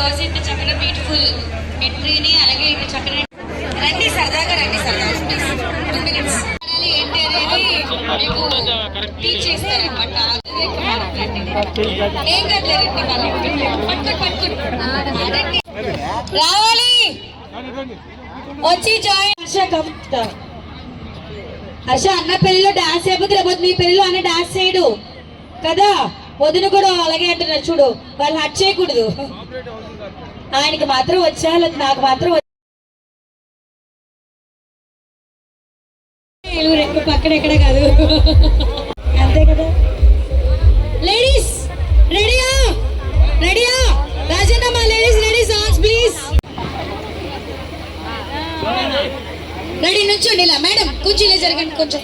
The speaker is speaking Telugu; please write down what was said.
రోజు ఇంత చక్కగా బ్యూటిఫుల్ ఎంట్రీని అలాగే ఇంత చక్కగా రండి సరదాగా రండి సరదాగా టూ మినిట్స్ ఏంటి అనేది మీకు టీచ్ చేస్తారు అనమాట ఏం కదలేరండి వాళ్ళు పట్టుకుని. పట్టుకోండి రావాలి. వచ్చి జాయిన్ హర్ష కమ్ముతా హర్ష అన్న పెళ్ళిలో డాన్స్ చేయకపోతే లేకపోతే మీ పెళ్ళిలో అన్న డాన్స్ చేయడు. కదా? వదిన కూడా అలాగే అంటున్నారు చూడు వాళ్ళు హట్ చేయకూడదు. ఆయనకి మాత్రం వచ్చా లేదా నాకు మాత్రం వచ్చా? పక్కన ఎక్కడ కాదు. అంతే కదా? లేడీస్ రెడీయా రెడీయా రాజన్న మా ladies ready songs please ready నుంచోండి ఇలా మేడం కొంచెం జరగండి కొంచెం